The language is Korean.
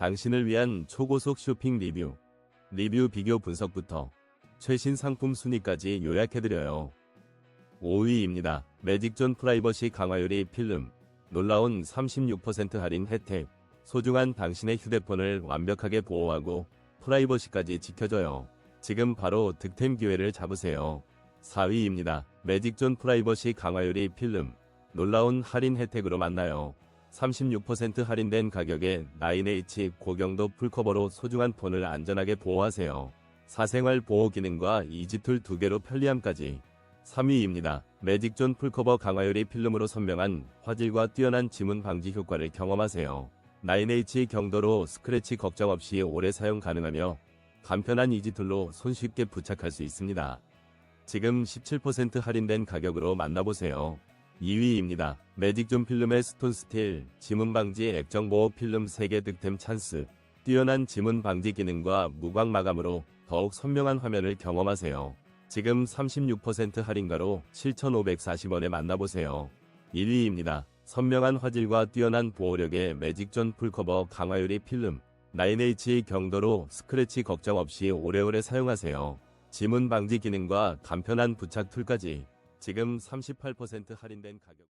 당신을 위한 초고속 쇼핑 리뷰, 리뷰 비교 분석부터 최신 상품 순위까지 요약해드려요. 5위입니다. 매직존 프라이버시 강화유리 필름, 놀라운 36% 할인 혜택, 소중한 당신의 휴대폰을 완벽하게 보호하고 프라이버시까지 지켜줘요. 지금 바로 득템 기회를 잡으세요. 4위입니다. 매직존 프라이버시 강화유리 필름, 놀라운 할인 혜택으로 만나요. 36% 할인된 가격에 9H 고경도 풀커버로 소중한 폰을 안전하게 보호하세요. 사생활 보호 기능과 이지툴 두 개로 편리함까지. 3위입니다. 매직존 풀커버 강화유리 필름으로 선명한 화질과 뛰어난 지문 방지 효과를 경험하세요. 9H 경도로 스크래치 걱정 없이 오래 사용 가능하며 간편한 이지툴로 손쉽게 부착할 수 있습니다. 지금 17% 할인된 가격으로 만나보세요. 2위입니다. 매직존 필름의 스톤 스틸, 지문 방지 액정 보호 필름 3개 득템 찬스. 뛰어난 지문 방지 기능과 무광 마감으로 더욱 선명한 화면을 경험하세요. 지금 36% 할인가로 7,540원에 만나보세요. 1위입니다. 선명한 화질과 뛰어난 보호력의 매직존 풀커버 강화유리 필름. 9H 경도로 스크래치 걱정 없이 오래오래 사용하세요. 지문 방지 기능과 간편한 부착 툴까지 지금 38% 할인된 가격.